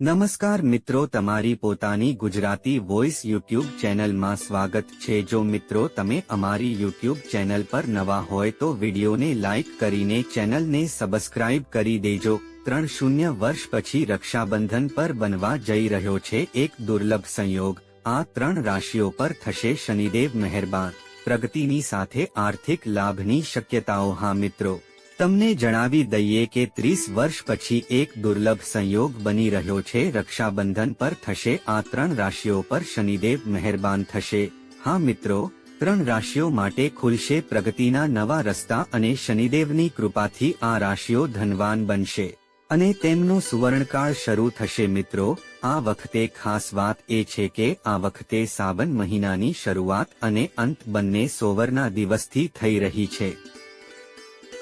નમસ્કાર મિત્રો, તમારી પોતાની ગુજરાતી વોઇસ યુટ્યુબ ચેનલમાં સ્વાગત છે. જો મિત્રો, તમે અમારી યુટ્યુબ ચેનલ પર નવા હોય તો વિડીયોને લાઇક કરીને ચેનલને સબસ્ક્રાઇબ કરી દેજો. ત્રણ શૂન્ય વર્ષ પછી રક્ષાબંધન પર બનવા જઈ રહ્યો છે એક દુર્લભ સંયોગ. આ ત્રણ રાશિઓ પર થશે શનિદેવ મહેરબાન. પ્રગતિની સાથે આર્થિક લાભની શક્યતાઓ, હા મિત્રો. તમને જણાવી દઈએ કે ત્રીસ વર્ષ પછી એક દુર્લભ સંયોગ બની રહ્યો છે, રક્ષાબંધન પર થશે, આ ત્રણ રાશિઓ પર શનિદેવ મહેરબાન થશે. હા મિત્રો, ત્રણ રાશિઓ માટે ખુલશે પ્રગતિના નવા રસ્તા અને શનિદેવની કૃપાથી આ રાશિઓ ધનવાન બનશે. અને તેમનો સુવર્ણકાળ શરૂ થશે મિત્રો, આ વખતે ખાસ વાત એ છે કે આ વખતે સાવન મહિનાની શરૂઆત અને અંત બંને સોવરના દિવસથી થઈ રહી છે.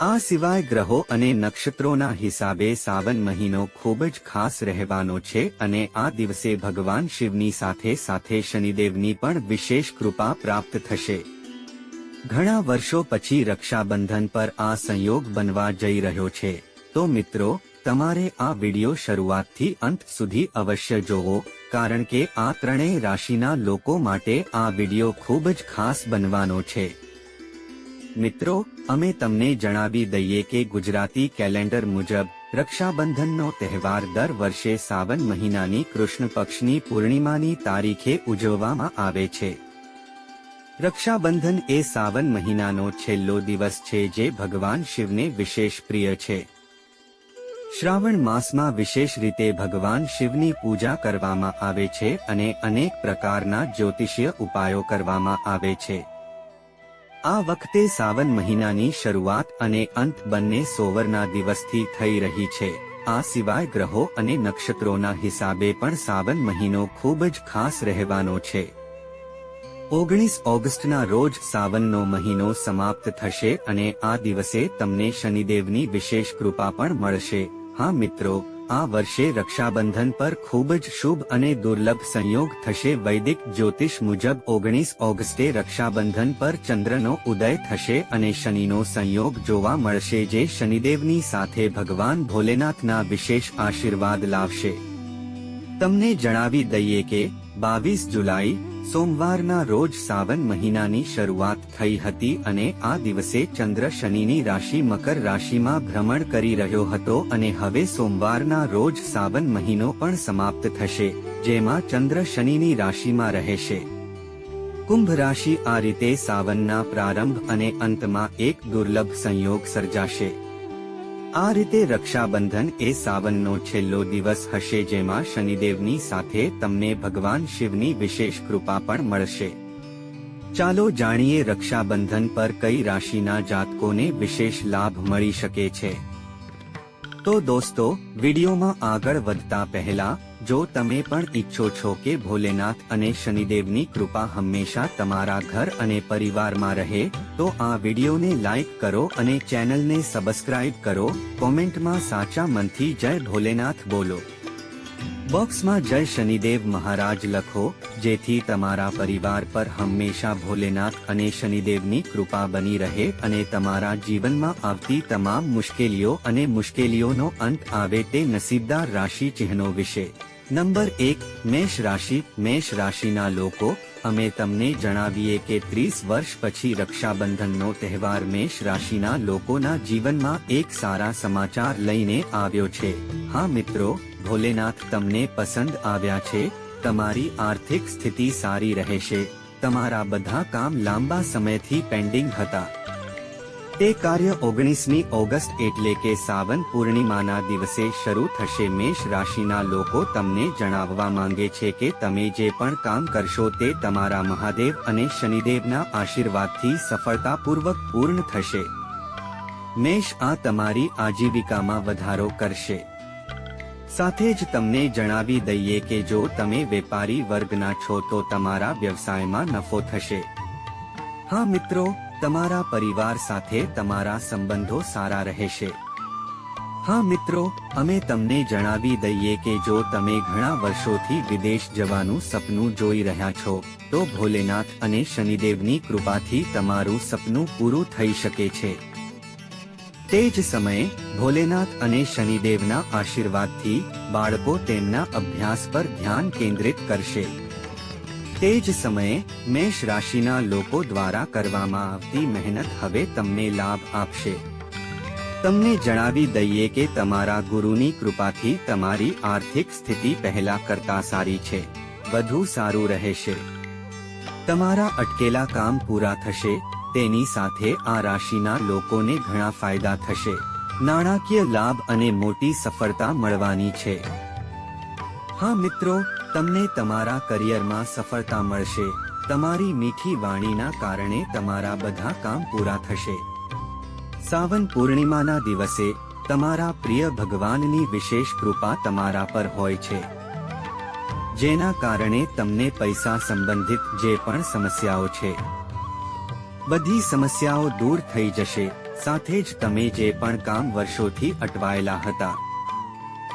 આ સિવાય ગ્રહો અને નક્ષત્રોના હિસાબે સાવન મહિનો ખૂબ જ ખાસ રહેવાનો છે અને આ દિવસે ભગવાન શિવની સાથે સાથે શનિદેવની પણ વિશેષ કૃપા પ્રાપ્ત થશે. ઘણા વર્ષો પછી રક્ષાબંધન પર આ સંયોગ બનવા જઈ રહ્યો છે. તો મિત્રો, તમારે આ વિડિયો શરૂઆતથી અંત સુધી અવશ્ય જોવો, કારણ કે આ ત્રણેય રાશિના લોકો માટે આ વિડિયો ખૂબ જ ખાસ બનવાનો છે. મિત્રો, અમે તમને જણાવી દઈએ કે ગુજરાતી કેલેન્ડર મુજબ, રક્ષાબંધનનો તહેવાર દર વર્ષે સાવન મહિનાની કૃષ્ણ પક્ષની પૂર્ણિમાની તારીખે ઉજવવામાં આવે છે. રક્ષાબંધન એ સાવન મહિનાનો છેલ્લો દિવસ છે જે ભગવાન શિવને વિશેષ પ્રિય છે. શ્રાવણ માસમાં વિશેષ રીતે ભગવાન શિવની પૂજા કરવામાં આવે છે અને અનેક પ્રકારના જ્યોતિષીય ઉપાયો કરવામાં આવે છે. આ વખતે સાવન મહિનાની શરૂઆત અને અંત બંને સોવરના દિવસથી થઈ રહી છે. આ સિવાય ગ્રહો અને નક્ષત્રોના હિસાબે પણ સાવન મહિનો ખૂબ જ ખાસ રહેવાનો છે. ઓગણીસ ઓગસ્ટના રોજ સાવનનો મહિનો સમાપ્ત થશે અને આ દિવસે તમને શનિદેવની વિશેષ કૃપા પણ મળશે. હા મિત્રો આ વર્ષે રક્ષાબંધન પર ખૂબ જ શુભ અને દુર્લભ સંયોગ થશે. વૈદિક જ્યોતિષ મુજબ ઓગણીસ ઓગસ્ટે રક્ષાબંધન પર ચંદ્રનો ઉદય થશે અને શનિનો સંયોગ જોવા મળશે જે શનિદેવની સાથે ભગવાન ભોલેનાથના વિશેષ આશીર્વાદ લાવશે. તમને જણાવી દઈએ કે બાવીસ જુલાઈ, સોમવારના રોજ સાવન મહિનાની શરૂઆત થઈ હતી અને આ દિવસે ચંદ્ર શનિની રાશિ મકર રાશિમાં ભ્રમણ કરી રહ્યો હતો અને હવે સોમવારના રોજ સાવન મહિનો પણ સમાપ્ત થશે, જેમાં ચંદ્ર શનિની રાશિમાં રહેશે. કુંભ રાશિ આ રીતે સાવનના પ્રારંભ અને અંતમાં એક દુર્લભ સંયોગ સર્જાશે. આ રીતે રક્ષાબંધન એ સાવનનો છેલ્લો દિવસ હશે જેમાં શનિદેવની સાથે તમને ભગવાન શિવની વિશેષ કૃપા પણ મળશે. ચાલો જાણીએ રક્ષાબંધન પર કઈ રાશિના જાતકોને વિશેષ લાભ મળી શકે છે. તો દોસ્તો, વિડીયોમાં આગળ વધતા પહેલા, જો તમે પણ ઈચ્છો છો કે ભોલેનાથ અને શનિદેવની કૃપા હંમેશા તમારા ઘર અને પરિવારમાં રહે, તો આ વિડીયોને લાઈક કરો અને ચેનલને સબસ્ક્રાઇબ કરો. કોમેન્ટમાં સાચા મનથી જય ભોલેનાથ બોલો. બોક્સમાં જય શનિદેવ મહારાજ લખો, જેથી તમારા પરિવાર પર હંમેશા ભોલેનાથ અને શનિદેવની કૃપા બની રહે અને તમારા જીવનમાં આવતી તમામ મુશ્કેલીઓ અને મુશ્કેલીઓનો અંત આવે તે નસીબદાર રાશિ ચિહ્નો વિશે. નંબર એક, મેષ રાશિ, મેષ રાશિના લોકો, અમે તમને જણાવીએ કે ત્રીસ વર્ષ પછી રક્ષાબંધનનો તહેવાર મેષ રાશિના લોકોના જીવનમાં એક સારા સમાચાર લઈને આવ્યો છે. હા મિત્રો ભોલેનાથ તમને પસંદ આવ્યા છે, તમારી આર્થિક સ્થિતિ સારી રહેશે, તમારા બધા કામ લાંબા સમયથી પેન્ડિંગ હતા. તે કાર્ય ઓગણીસમી ઓગસ્ટ એટલે કે સાવન પૂર્ણિમાના દિવસે શરૂ થશે. મેષ રાશિના લોકો તમને જણાવવા માંગે છે કે તમે જે પણ કામ કરશો તે તમારા મહાદેવ અને શનિદેવના આશીર્વાદથી સફળતાપૂર્વક પૂર્ણ થશે. મેષ આ તમારી આજીવિકામાં વધારો કરશે. સાથે જ તમને જણાવી દઈએ કે જો તમે વેપારી વર્ગના છો તો તમારા વ્યવસાયમાં નફો થશે. હા મિત્રો, તમારા પરિવાર સાથે તમારા સંબંધો સારા રહેશે. હા મિત્રો, અમે તમને જણાવી દઈએ કે જો તમે ઘણા વર્ષોથી વિદેશ જવાનું સપનું જોઈ રહ્યા છો, તો ભોલેનાથ અને શનિદેવની કૃપાથી તમારું સપનું પૂરું થઈ શકે છે. તે જ સમયે ભોલેનાથ અને શનિદેવના આશીર્વાદથી બાળકો તેમના અભ્યાસ પર ધ્યાન કેન્દ્રિત કરશે. તે જ સમયે મેષ રાશિના લોકો દ્વારા કરવામાં આવતી મહેનત હવે તમને લાભ આપશે. તમને જણાવી દઈએ કે તમારા ગુરુની કૃપાથી તમારી આર્થિક સ્થિતિ પહેલા કરતા સારી છે. વધુ સારું રહેશે. તમારા અટકેલા કામ પૂરા થશે. તેની સાથે આ રાશિના લોકોને ઘણા ફાયદા થશે. નાણાકીય લાભ અને મોટી સફળતા મળવાની છે. હા મિત્રો, તમને તમારા કરિયરમાં સફળતા મળશે. તમારી મીઠી વાણીના કારણે તમારા બધા કામ પૂરા થશે. સાવન પૂર્ણિમાના દિવસે, તમારા પ્રિય ભગવાનની વિશેષ કૃપા તમારા પર હોય છે. જેના કારણે તમને પૈસા સંબંધિત જે પણ સમસ્યાઓ છે બધી સમસ્યાઓ દૂર થઈ જશે. સાથે જ તમે જે પણ કામ વર્ષોથી અટવાયેલા હતા.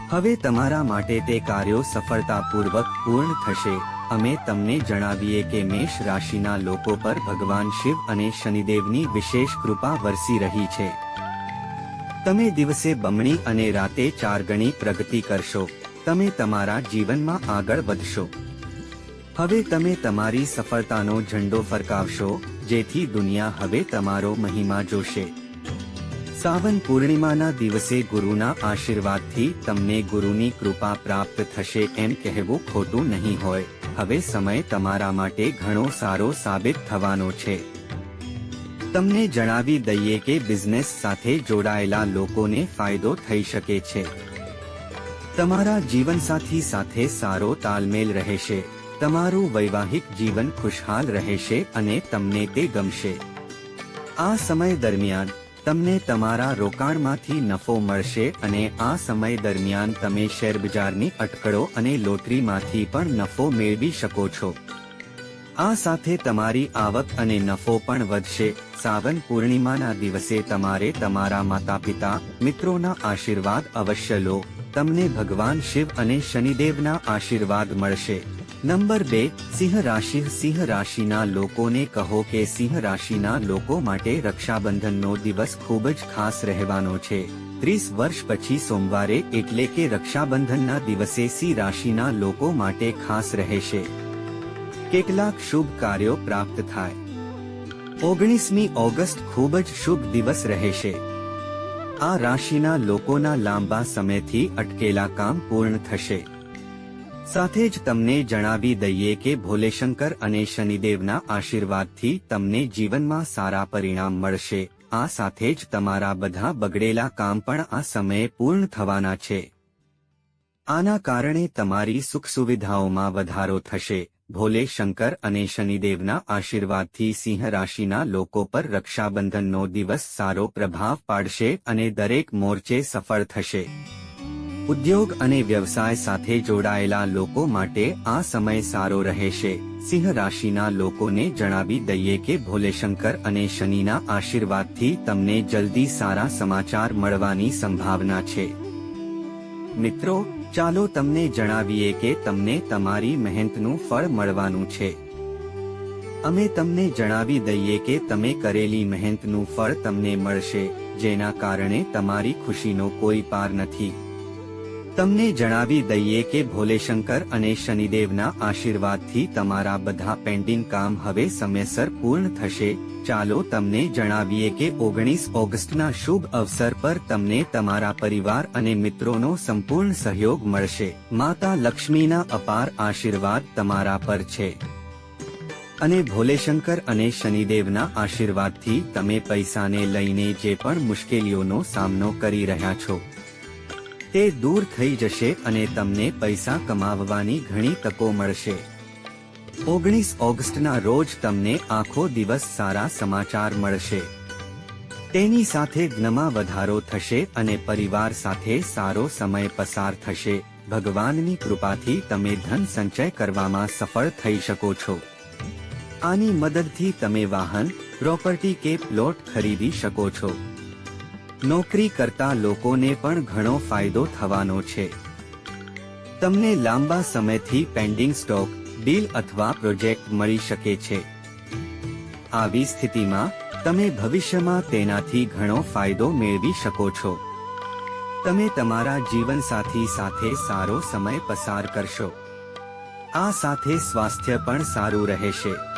હવે તમારા માટે તે કાર્યો સફળતાપૂર્વક પૂર્ણ થશે. અમે તમને જણાવીએ કે મેષ રાશિના લોકો પર ભગવાન શિવ અને શનિદેવની વિશેષ કૃપા વરસી રહી છે. તમે દિવસે બમણી અને રાતે ચાર ગણી પ્રગતિ કરશો. તમે તમારા જીવનમાં આગળ વધશો. હવે તમે તમારી સફળતાનો ઝંડો ફરકાવશો. જેથી દુનિયા હવે તમારો મહિમા જોશે. સાવન પૂર્ણિમાના દિવસે ગુરુના આશીર્વાદથી તમને ગુરુની કૃપા પ્રાપ્ત થશે એમ કહેવું ખોટું નહીં હોય. હવે સમય તમારા માટે ઘણો સારો સાબિત થવાનો છે. તમને જણાવી દઈએ કે બિઝનેસ સાથે જોડાયેલા લોકોને ફાયદો થઈ શકે છે. તમારા જીવનસાથી સાથે સારો તાલમેલ રહેશે. તમારું વૈવાહિક જીવન ખુશહાલ રહેશે અને તમને તે ગમશે. આ સમય દરમિયાન તમને તમારા રોકાણમાંથી નફો મળશે અને આ સમય દરમિયાન તમે શેરબજારની અટકળો અને લોટરીમાંથી પણ નફો મેળવી શકો છો. આ સાથે તમારી આવક અને નફો પણ વધશે. સાવન પૂર્ણિમાના દિવસે તમારે તમારા માતા પિતા મિત્રોના આશીર્વાદ અવશ્ય લો. તમને ભગવાન શિવ અને શનિદેવના આશીર્વાદ મળશે. નંબર બે, સિંહ રાશિ, સિંહ રાશિના લોકોને કહો કે સિંહ રાશિના લોકો માટે રક્ષાબંધનનો દિવસ ખૂબ જ ખાસ રહેવાનો છે. ત્રીસ વર્ષ પછી સોમવારે એટલે કે રક્ષાબંધનના દિવસે સિંહ રાશિના લોકો માટે ખાસ રહેશે. કેટલાક શુભ કાર્યો પ્રાપ્ત થાય. ઓગણીસમી ઓગસ્ટ ખૂબ જ શુભ દિવસ રહેશે. આ રાશિના લોકોના લાંબા સમયથી અટકેલા કામ પૂર્ણ થશે. સાથે જ તમને જણાવી દઈએ કે ભોલેશંકર અને શનિદેવના આશીર્વાદથી તમને જીવનમાં સારા પરિણામ મળશે. આ સાથે જ તમારા બધા બગડેલા કામ પણ આ સમયે પૂર્ણ થવાના છે. આના કારણે તમારી સુખ સુવિધાઓમાં વધારો થશે. ભોલે શંકર અને શનિદેવના આશીર્વાદથી સિંહ રાશિના લોકો પર રક્ષાબંધનનો દિવસ સારો પ્રભાવ પાડશે અને દરેક મોરચે સફળ થશે. ઉદ્યોગ અને વ્યવસાય સાથે જોડાયેલા લોકો માટે આ સમય સારો રહેશે. સિંહ રાશિના લોકોને જણાવી દઈએ કે ભોલેશંકર અને શનિના આશીર્વાદથી તમને જલ્દી સારા સમાચાર મળવાની સંભાવના છે. મિત્રો, ચાલો તમને જણાવીએ કે તમને તમારી મહેનતનું ફળ મળવાનું છે. અમે તમને જણાવી દઈએ કે તમે કરેલી મહેનતનું ફળ તમને મળશે, જેના કારણે તમારી ખુશીનો કોઈ પાર નથી. તમને જણાવી દઈએ કે ભોલેશંકર અને શનિદેવના આશીર્વાદથી તમારા બધા પેન્ડિંગ કામ હવે સમયસર પૂર્ણ થશે. ચાલો તમને જણાવીએ કે ઓગણીસ ઓગસ્ટના શુભ અવસર પર તમને તમારા પરિવાર અને મિત્રોનો સંપૂર્ણ સહયોગ મળશે. માતા લક્ષ્મીના અપાર આશીર્વાદ તમારા પર છે. અને ભોલેશંકર અને શનિદેવના આશીર્વાદથી તમે પૈસાને લઈને જે પણ મુશ્કેલીઓનો સામનો કરી રહ્યા છો. તે દૂર થઈ જશે અને તમને પૈસા કમાવવાની ઘણી તકો મળશે. ઓગણીસ ઓગસ્ટના રોજ તમને આખો દિવસ સારા સમાચાર મળશે. તેની સાથે જ્ઞમાં વધારો થશે અને પરિવાર સાથે સારો સમય પસાર થશે. ભગવાનની કૃપાથી તમે ધન સંચય કરવામાં સફળ થઈ શકો છો. આની મદદથી તમે વાહન, પ્રોપર્ટી કે પ્લોટ ખરીદી શકો છો. નોકરી કરતા લોકોને પણ ઘણો ફાયદો થવાનો છે. તમને લાંબા સમયથી પેન્ડિંગ સ્ટોક, ડીલ અથવા પ્રોજેક્ટ મળી શકે છે. આવી સ્થિતિમાં, તમે ભવિષ્યમાં તેનાથી ઘણો ફાયદો મેળવી શકો છો. તમે તમારા જીવનસાથી સાથે સારો સમય પસાર કરશો. આ સાથે સ્વાસ્થ્ય પણ સારું રહેશે.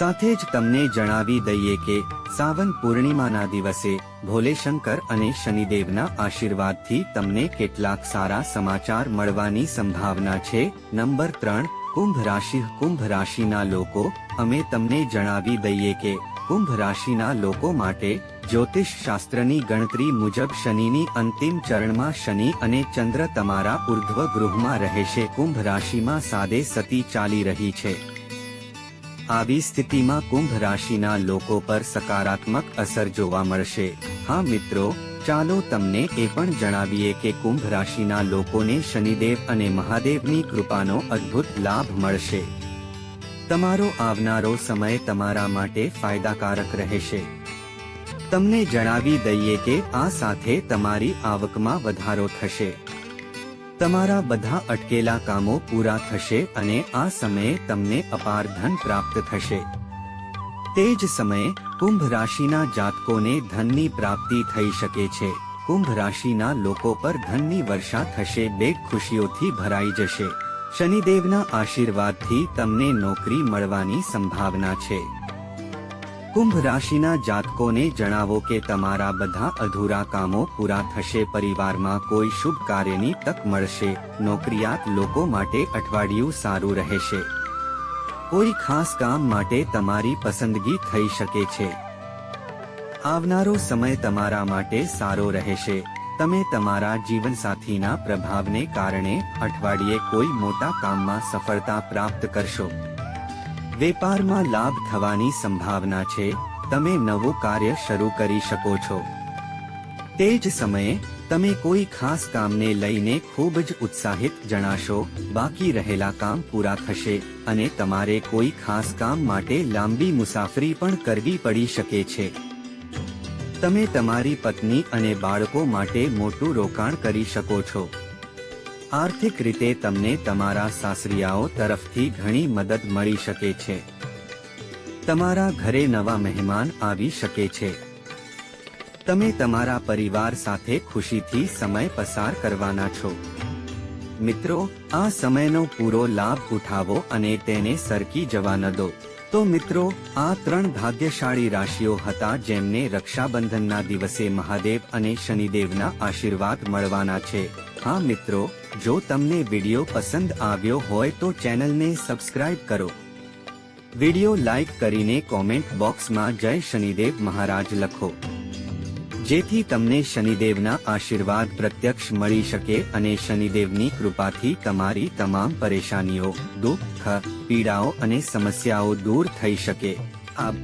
સાથે જ તમને જણાવી દઈએ કે સાવન પૂર્ણિમાના દિવસે ભોલેશંકર અને શનિદેવના આશીર્વાદથી તમને કેટલાક સારા સમાચાર મળવાની સંભાવના છે. નંબર ત્રણ, કુંભ રાશિ, કુંભ રાશિના લોકો, અમે તમને જણાવી દઈએ કે કુંભ રાશિના લોકો માટે જ્યોતિષ શાસ્ત્રની ગણતરી મુજબ શનિની અંતિમ ચરણમાં શનિ અને ચંદ્ર તમારા ઉર્ધ્વ ગૃહમાં રહેશે. કુંભ રાશિમાં સાદે સતી ચાલી રહી છે. આવી સ્થિતિમાં કુંભ રાશિના લોકો પર સકારાત્મક અસર જોવા મળશે. હા મિત્રો, ચાલો તમને એ પણ જણાવીએ કે કુંભ રાશિના લોકોને શનિદેવ અને મહાદેવની કૃપાનો અદ્ભુત લાભ મળશે. તમારો આવનારો સમય તમારા માટે ફાયદાકારક રહેશે. તમને જણાવી દઈએ કે આ સાથે તમારી આવકમાં વધારો થશે. તમારા બધા અટકેલા કામો પૂરા થશે અને આ સમયે તમને અપાર ધન પ્રાપ્ત થશે. તે જ સમયે કુંભ રાશિના જાતકોને ધનની પ્રાપ્તિ થઈ શકે છે. કુંભ રાશિના લોકો પર ધનની વર્ષા થશે બે ખુશીઓથી ભરાઈ જશે. શનિદેવના આશીર્વાદથી તમને નોકરી મળવાની સંભાવના છે. કુંભ રાશિના જાતકોને જણાવો કે તમારા બધા અધૂરા કામો પૂરા થશે, પરિવારમાં કોઈ શુભ કાર્યની તક મળશે, નોકરિયાત લોકો માટે અઠવાડિયું સારું રહેશે. કોઈ ખાસ કામ માટે તમારી પસંદગી થઈ શકે છે. આવનારો સમય તમારા માટે સારો રહેશે. તમે તમારા જીવનસાથીના પ્રભાવને કારણે અઠવાડિયે કોઈ મોટા કામમાં સફળતા પ્રાપ્ત કરશો. વેપારમાં લાભ થવાની સંભાવના છે. તમે નવું કાર્ય શરૂ કરી શકો છો. તે જ સમયે, તમે કોઈ ખાસ કામને લઈને ખૂબ જ ઉત્સાહિત જણાશો, બાકી રહેલા કામ પૂરા થશે અને તમારે કોઈ ખાસ કામ માટે લાંબી મુસાફરી પણ કરવી પડી શકે છે. તમે તમારી પત્ની અને બાળકો માટે મોટું રોકાણ કરી શકો છો. આર્થિક રીતે તમને તમારા સાસરિયાઓ તરફથી ઘણી મદદ મળી શકે છે. તમારા ઘરે નવા મહેમાન આવી શકે છે. તમે તમારા પરિવાર સાથે ખુશીથી સમય પસાર કરવાના છો. મિત્રો, આ સમયનો પૂરો લાભ ઉઠાવો અને તેને સરકી જવા ન દો. તો મિત્રો, આ ત્રણ ભાગ્યશાળી રાશિઓ હતા જેમને રક્ષાબંધનના દિવસે મહાદેવ અને શનિદેવના આશીર્વાદ મળવાના છે. હા મિત્રો, જો તમને વિડિયો પસંદ આવ્યો હોય તો ચેનલને સબસ્ક્રાઇબ કરો. વિડિયો લાઈક કરીને કોમેન્ટ બોક્સમાં જય શનિદેવ મહારાજ લખો. જેથી તમને શનિદેવના આશીર્વાદ પ્રત્યક્ષ મળી શકે અને શનિદેવની કૃપાથી તમારી તમામ પરેશાનીઓ, દુઃખ, પીડાઓ અને સમસ્યાઓ દૂર થઈ શકે. આપ